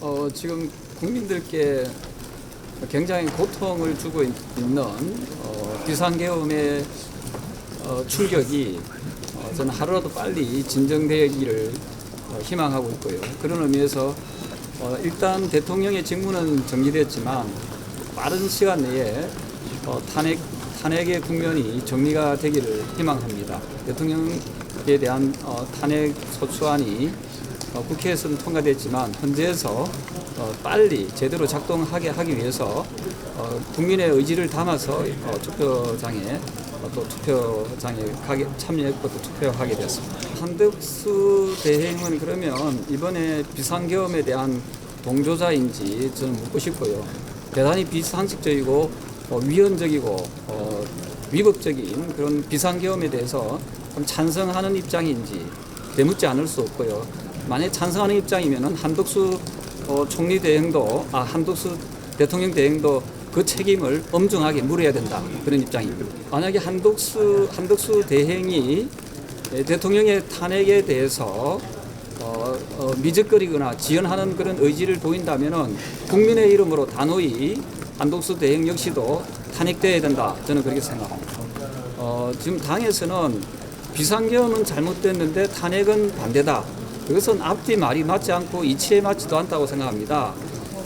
어, 지금 국민들께 굉장히 고통을 주고 있- 있는 어, 비상계엄의 어, 충격이 어, 저는 하루라도 빨리 진정되기를 어, 희망하고 있고요. 그런 의미에서 어, 일단 대통령의 직무는 정리됐지만 빠른 시간 내에 어, 탄핵 탄핵의 국면이 정리가 되기를 희망합니다. 대통령에 대한 어, 탄핵 소추안이 어, 국회에서는 통과됐지만 현재에서 어, 빨리 제대로 작동하게 하기 위해서 어, 국민의 의지를 담아서 어, 투표장에 어, 또 투표장에 가게, 참여했고 또 투표하게 됐습니다. 한덕수 대행은 그러면 이번에 비상계엄에 대한 동조자인지 저는 묻고 싶고요. 대단히 비상식적이고 어, 위헌적이고 어, 위법적인 그런 비상계엄에 대해서 좀 찬성하는 입장인지 되묻지 않을 수 없고요. 만약 찬성하는 입장이면은 한덕수 어, 총리 대행도 아 한덕수 대통령 대행도 그 책임을 엄중하게 물어야 된다 그런 입장입니다. 만약에 한덕수 한덕수 대행이 예, 대통령의 탄핵에 대해서 어, 어, 미적거리거나 지연하는 그런 의지를 보인다면은 국민의 이름으로 단호히 한독수 대행 역시도 탄핵돼야 된다. 저는 그렇게 생각합니다. 어, 지금 당에서는 비상계엄은 잘못됐는데 탄핵은 반대다. 그것은 앞뒤 말이 맞지 않고 이치에 맞지도 않다고 생각합니다.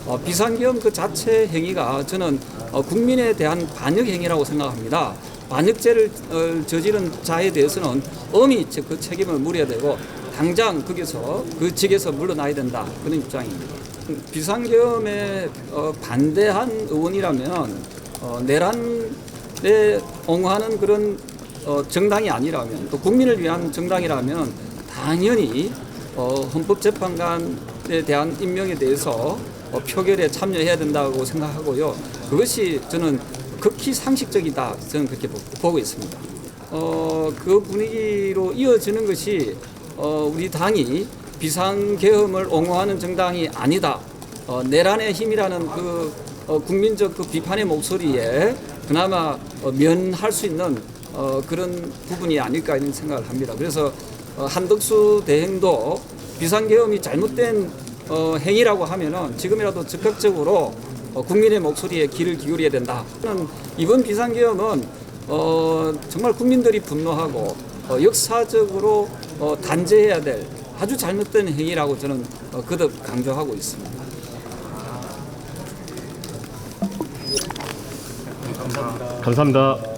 어, 비상계엄 그 자체 행위가 저는 어, 국민에 대한 반역 행위라고 생각합니다. 반역죄를 어, 저지른 자에 대해서는 엄히 저- 그 책임을 물어야 되고 당장 거기서 그 직에서 물러나야 된다 그런 입장입니다. 비상계엄에 어, 반대한 의원이라면 어, 내란에 옹호하는 그런 어, 정당이 아니라면 또 국민을 위한 정당이라면 당연히 어, 헌법재판관에 대한 임명에 대해서 어, 표결에 참여해야 된다고 생각하고요. 그것이 저는 극히 상식적이다. 저는 그렇게 보- 보고 있습니다. 어, 그 분위기로 이어지는 것이 어, 우리 당이 비상계엄을 옹호하는 정당이 아니다. 어, 내란의 힘이라는 그 어, 국민적 그 비판의 목소리에 그나마 어, 면할 수 있는 어, 그런 부분이 아닐까 이런 생각을 합니다. 그래서 어, 한덕수 대행도 비상계엄이 잘못된 어, 행위라고 하면은 지금이라도 적극적으로 어, 국민의 목소리에 귀를 기울여야 된다. 이번 비상계엄은 어, 정말 국민들이 분노하고 어, 역사적으로 어, 단죄해야 될 아주 잘못된 행위라고 저는 어, 거듭 강조하고 있습니다. 감사합니다.